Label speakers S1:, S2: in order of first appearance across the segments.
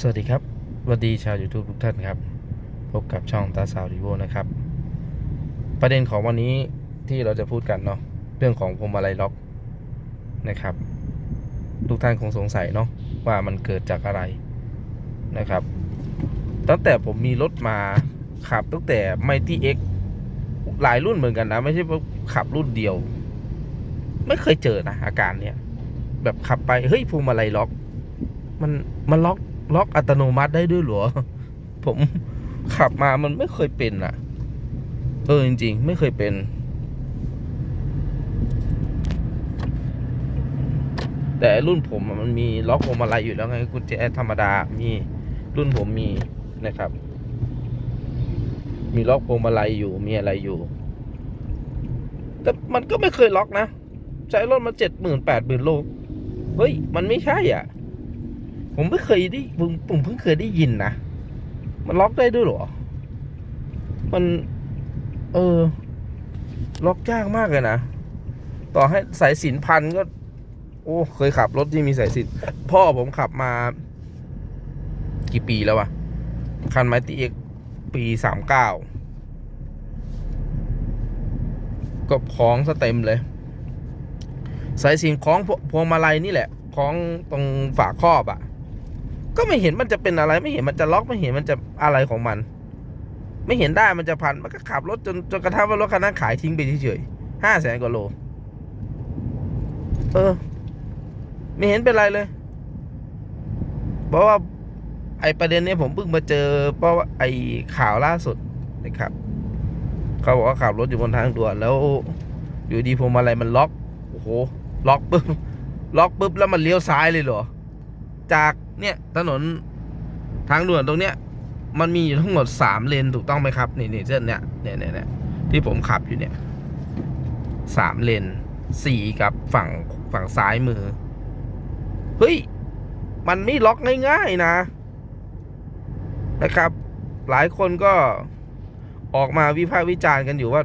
S1: สวัสดีครับสวัสดีชาว YouTube ทุกท่านครับ พบกับช่องตาสาวรีโวนะครับ ประเด็นของวันนี้ที่เราจะพูดกันเนาะเรื่องของพวงมาลัยล็อกนะครับ ทุกท่านคงสงสัยเนาะว่ามันเกิดจากอะไรนะครับ ตั้งแต่ผมมีรถมาขับตั้งแต่ไมตี้เอ็กหลายรุ่นเหมือนกันนะ ไม่ใช่ว่าขับรุ่นเดียว ไม่เคยเจอนะอาการเนี้ยแบบขับไปเฮ้ยพวงมาลัยล็อก มันมันล็อก ล็อกอัตโนมัติได้ด้วยหรอ ผมขับมามันไม่เคยเป็นอะเออจริง ๆ ไม่เคยเป็น แต่รุ่นผมมันมีล็อกพวงมาลัยอยู่แล้วไงกุญแจธรรมดามีรุ่นผมมีนะครับ มีล็อกพวงมาลัยอยู่มีอะไรอยู่ แต่มันก็ไม่เคยล็อกนะ ใช้รถมาเจ็ดหมื่นแปดหมื่นโลเฮ้ย มันไม่ใช่อะ ผมไม่เคยได้ผมผมเพิ่งเคยได้ยินนะ มันล็อกได้ด้วยหรอ มัน เออ ล็อกยากมากเลยนะ ต่อให้สายสินพันก็ โอ้เคยขับรถที่มีสายสินพ่อผมขับมา กี่ปีแล้ววะ คันไมตีเอกปีสามเก้าก็คล้องสเต็มเลย สายสินคล้องพวพวงมาลัยนี่แหละคล้องตรงฝาครอบอะ่ะ ก็ไม่เห็นมันจะเป็นอะไร ไม่เห็นมันจะล็อกไม่เห็นมันจะอะไรของมัน ไม่เห็นได้มันจะพันมันก็ขับรถจนจนกระทั่งว่ารถคันนั้นขายทิ้งไปเฉยๆห้าแสนกว่าโล เออ ไม่เห็นเป็นไรเลย เพราะว่าไอประเด็นนี้ผมเพิ่งมาเจอ เพราะว่าไอข่าวล่าสุดนะครับ เขาบอกว่าขับรถอยู่บนทางด่วนแล้ว อยู่ดีพวงมาลัยมันล็อกโอ้โหล็อกปุ๊บล็อกปุ๊บแล้วมันเลี้ยวซ้ายเลยเหรอ จาก เนี่ยถนนทางด่วนตรงเนี้ยมันมีอยู่ทั้งหมดสามเลนถูกต้องไหมครับนี่นี่เส้นเนี้ยเนี่ยเนี่ยเนี่ยที่ผมขับอยู่เนี่ยสามเลนสี่กับฝั่งฝั่งซ้ายมือ เฮ้ย มันไม่ล็อกง่ายๆนะ นะครับ หลายคนก็ออกมาวิพากษ์วิจารณ์กันอยู่ว่า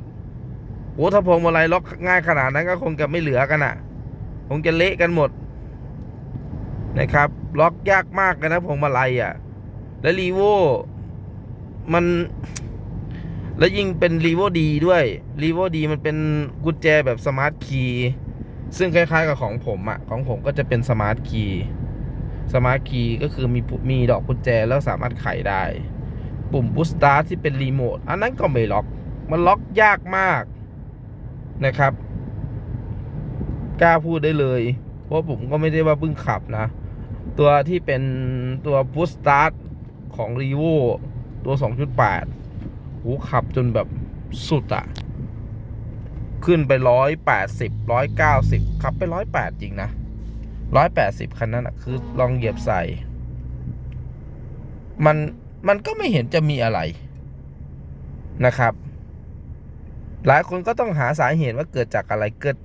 S1: โหถ้าพวงมาลัยล็อกง่ายขนาดนั้นก็คงจะไม่เหลือกันอะ คงจะเละกันหมด นะครับ ล็อกยากมากนนะพวงมาลัยอะ และรีโวมัน แล้วยิ่งเป็นรีโวดีด้วยรีโวดีมันเป็นกุญแจแบบสมาร์ทคีย์ซึ่งคล้ายๆกับของผมอะของผมก็จะเป็นสมาร์ทคีย์สมาร์ทคีย์ก็คือมีมมีดอกกุญแจแล้วสามารถไขได้ ปุ่มบูสตาร์ที่เป็นรีโมทอันนั้นก็ไม่ล็อก มันล็อกยากมากนะครับ กล้าพูดได้เลย เพราะผมก็ไม่ได้ว่าเพิ่งขับนะ ตัวที่เป็นตัวบูสตาร์ของ r ีโวตัว 2.8 หูขับจนแบบสุดอะขึ้นไป 180 190 ขับไป 108 จริงนะ 180 คันนั้นอะคือลองเหยียบใส่ มัน มันก็ไม่เห็นจะมีอะไรนะครับ หลายคนก็ต้องหาสาเหตุว่าเกิดจากอะไรเกิด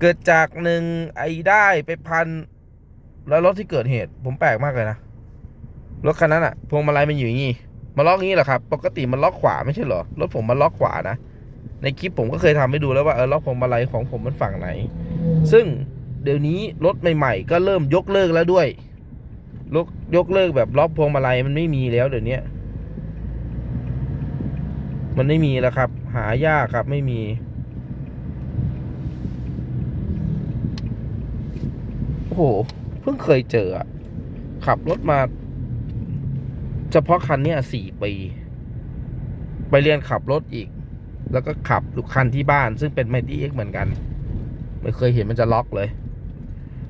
S1: เกิดจากหนึ่งไอ้ได้ไปพัน แล้วรถที่เกิดเหตุ ผมแปลกมากเลยนะ รถคันนั้นอะพวงมาลัยมันอยู่อย่างงี้มาล็อกอย่างงี้เหรอครับ ปกติมันล็อกขวาไม่ใช่เหรอ รถผมมันล็อกขวานะ ในคลิปผมก็เคยทำให้ดูแล้วว่าเออล็อกพวงมาลัยของผมมันฝั่งไหน ซึ่งเดี๋ยวนี้รถใหม่ๆ ก็เริ่มยกเลิกแล้วด้วยยกยกเลิกแบบล็อกพวงมาลัยมันไม่มีแล้วเดี๋ยวนี้มันไม่มีแล้วครับ หายากครับไม่มี โอ้โห พิ่งเคยเจอขับรถมา เฉพาะคันเนี้ยสี่ปี ไปเรียนขับรถอีก แล้วก็ขับลูกคันที่บ้าน ซึ่งเป็นไมตี้เอ็กเหมือนกัน ไม่เคยเห็นมันจะล็อกเลย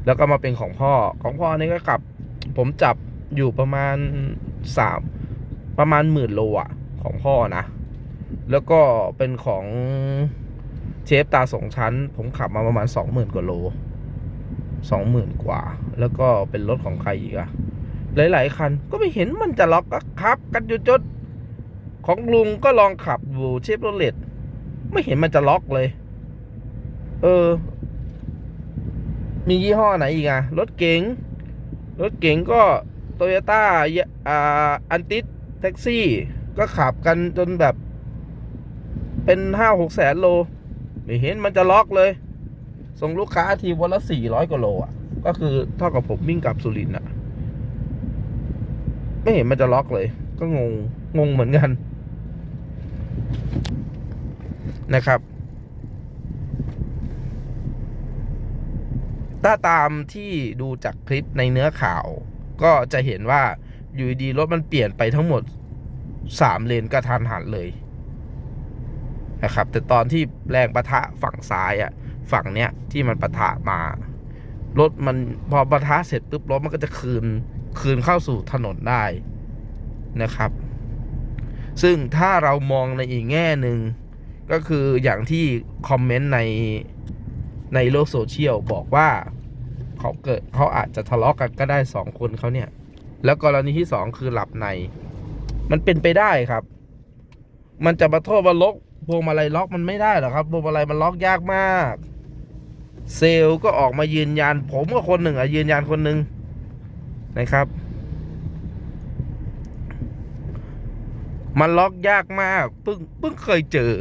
S1: แล้วก็มาเป็นของพ่อของพ่อนี่ก็ขับ ผมจับอยู่ประมาณสามประมาณหมื่นโลอะของพ่อนะ แล้วก็เป็นของเชฟตาสองชั้น ผมขับมาประมาณสองหมื่นกว่าโล สองหมื่นกว่า แล้วก็เป็นรถของใครอีกอะหลาย ๆ คันก็ไม่เห็นมันจะล็อกก็ขับ กันอยู่จนของลุงก็ลองขับอยู่เชฟโรเลตไม่เห็นมันจะล็อกเลย เออ มียี่ห้อไหนอีกอะรถเก๋งรถเก๋งก็โตโยต้าอ่าอันติสแท็กซี่ ก็ขับกันจนแบบ เป็นห้าหกแสนโล ไม่เห็นมันจะล็อกเลย ส่งลูกค้าทีวันละสี่ร้อยกว่าโลอะ ก็คือเท่ากับผมวิ่งกลับสุรินทร์อะ ไม่เห็นมันจะล็อกเลย ก็งง งงเหมือนกัน นะครับถ้าตามที่ดูจากคลิปในเนื้อข่าว ก็จะเห็นว่าอยู่ดีรถมันเปลี่ยนไปทั้งหมดสามเลนกระทันหันเลยนะครับ แต่ตอนที่แรงประทะฝั่งซ้ายอะ ฝั่งเนี้ยที่มันประทะมารถมันพอประทะเสร็จปุ๊บรถมันก็จะคืนคืนเข้าสู่ถนนได้นะครับ ซึ่งถ้าเรามองในอีกแง่หนึ่งก็คืออย่างที่คอมเมนต์ในในโลกโซเชียลบอกว่าเขาเกิดเขาอาจจะทะเลาะกันก็ได้สองคนเขาเนี่ย แล้วกรณีที่สองคือหลับใน มันเป็นไปได้ครับ มันจะมาโทษว่าล็อกพวงมาลัยล็อกมันไม่ได้หรอครับพวงมาลัยมันล็อกยากมาก เซลล์ก็ออกมายืนยัน ผมก็คนหนึ่งอะยืนยันคนหนึ่งนะครับ มันล็อกยากมากเพิ่งเพิ่งเคยเจอ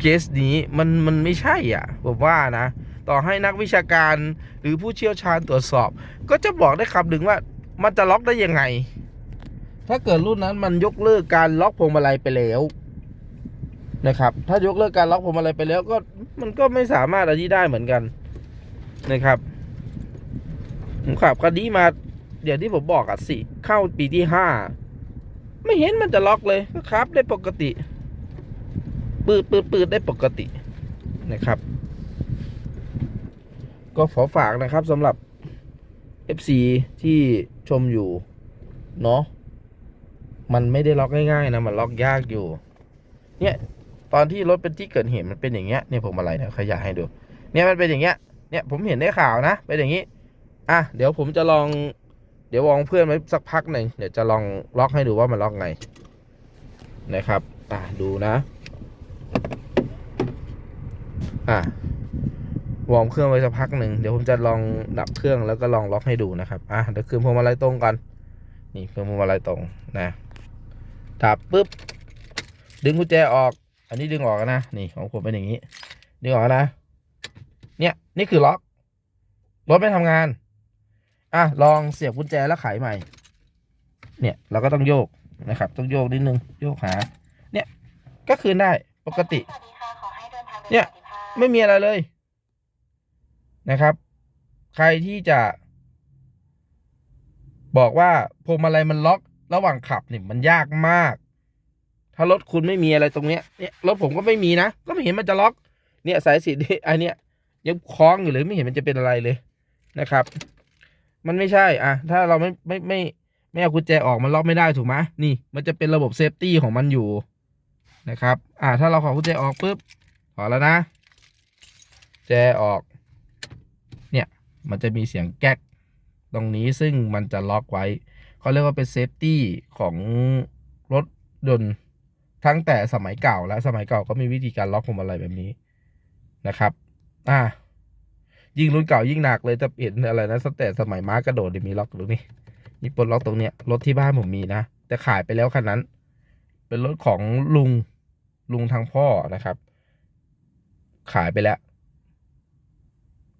S1: เคสนี้มันมันไม่ใช่อะผมว่านะ ต่อให้นักวิชาการหรือผู้เชี่ยวชาญตรวจสอบ ก็จะบอกได้คำหนึ่งว่า มันจะล็อกได้ยังไง ถ้าเกิดรุ่นนั้นมันยกเลิกการล็อกพวงมาลัยไปแล้ว นะครับ ถ้ายกเลิกการล็อกพวงมาลัยไปแล้วก็มันก็ไม่สามารถอันนี้ได้เหมือนกันนะครับผมขับคันนี้มาเดี๋ยวที่ผมบอกอะสิเข้าปีที่ห้าไม่เห็นมันจะล็อกเลยก็ครับ ได้ปกติ ปืดปืดปืดได้ปกตินะครับ ก็ขอฝากนะครับสำหรับ FC ที่ชมอยู่ เนาะมันไม่ได้ล็อกง่ายๆนะ มันล็อกยากอยู่ เนี่ย ตอนที่รถเป็นที่เกิดเหตุมันเป็นอย่างเงี้ยเนี่ยผมอะไรเนี่ยขยายให้ดู เนี่ยมันเป็นอย่างเงี้ยเนี่ยผมเห็นได้ข่าวนะเป็นอย่างงี้อะเดี๋ยวผมจะลอง เดี๋ยววองเพื่อนไว้สักพักหนึ่งเดี๋ยวจะลองล็อกให้ดูว่ามันล็อกไงนะครับอะดูนะอะวอร์มเครื่องไว้สักพักหนึ่งเดี๋ยวผมจะลองดับเครื่องแล้วก็ลองล็อกให้ดูนะครับอะเดี๋ยวคืนพวงมาลัยตรงก่อนนี่คืนพวงมาลัยตรงนะดับปุ๊บดึงกุญแจออก อันนี้ดึงออกนะนี่ของผมเป็นอย่างนี้ดึงออกนะ เนี่ยนี่คือล็อกรถไม่ทำงาน อะลองเสียบกุญแจแล้วไขใหม่ เนี่ยเราก็ต้องโยกนะครับ ต้องโยกนิดนึงโยกหา เนี่ยก็คืนได้ปกติ เนี่ยไม่มีอะไรเลยนะครับ ใครที่จะ บอกว่าพวงมาลัยมันล็อกระหว่างขับเนี่ยมันยากมาก ถ้ารถคุณไม่มีอะไรตรงเนี้ยเนี่ยรถผมก็ไม่มีนะ ก็ไม่เห็นมันจะล็อก เนี่ยสายสีนี่ไอเนี้ยยังคล้องอยู่เลยไม่เห็นมันจะเป็นอะไรเลยนะครับ มันไม่ใช่อะถ้าเราไม่ไม่ไม่ไม่เอากุญแจออกมันล็อกไม่ได้ถูกไหมนี่ มันจะเป็นระบบเซฟตี้ของมันอยู่นะครับอะถ้าเราขอกุญแจออกปุ๊บขอแล้วนะ แจออก เนี่ยมันจะมีเสียงแก๊กตรงนี้ซึ่งมันจะล็อกไว้เขาเรียกว่าเป็นเซฟตี้ของรถยนต์ ทั้งแต่สมัยเก่าและสมัยเก่าก็มีวิธีการล็อกพวงมาลัยแบบนี้นะครับ อ่า ยิ่งรุ่นเก่ายิ่งหนักเลยจะเปลี่ยนอะไรนะสแต่สมัยม้ากระโดดมีล็อกหรือนี่นี่ปลดล็อกตรงเนี้ยรถที่บ้านผมมีนะแต่ขายไปแล้วคันนั้น เป็นรถของลุงลุงทางพ่อนะครับ ขายไปแล้ว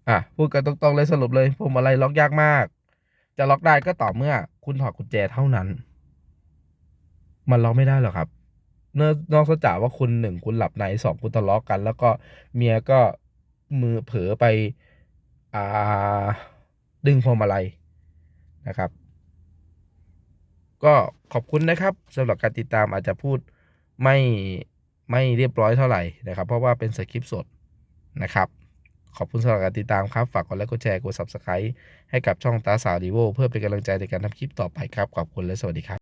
S1: อะพูดกันตรงๆเลยสรุปเลยพวงมาลัยล็อกยากมาก จะล็อกได้ก็ต่อเมื่อ คุณถอดกุญแจเท่านั้น มันล็อกไม่ได้หรอครับ เนื่องนอกจากว่าคุณหนึ่งคุณหลับในสองคุณทะเลาะกัน แล้วก็เมียก็มือเผลอไปอ่าดึงพวงมาลัยนะครับ ก็ขอบคุณนะครับสำหรับการติดตามอาจจะพูดไม่ไม่เรียบร้อยเท่าไหร่นะครับ เพราะว่าเป็นสคริปต์สดนะครับขอบคุณสำหรับการติดตามครับ ฝากกดไลค์ กดแชร์ กด subscribe ให้กับช่องตาสาวดีโวเพื่อเป็นกำลังใจในการทำคลิปต่อไปครับ ขอบคุณและสวัสดีครับ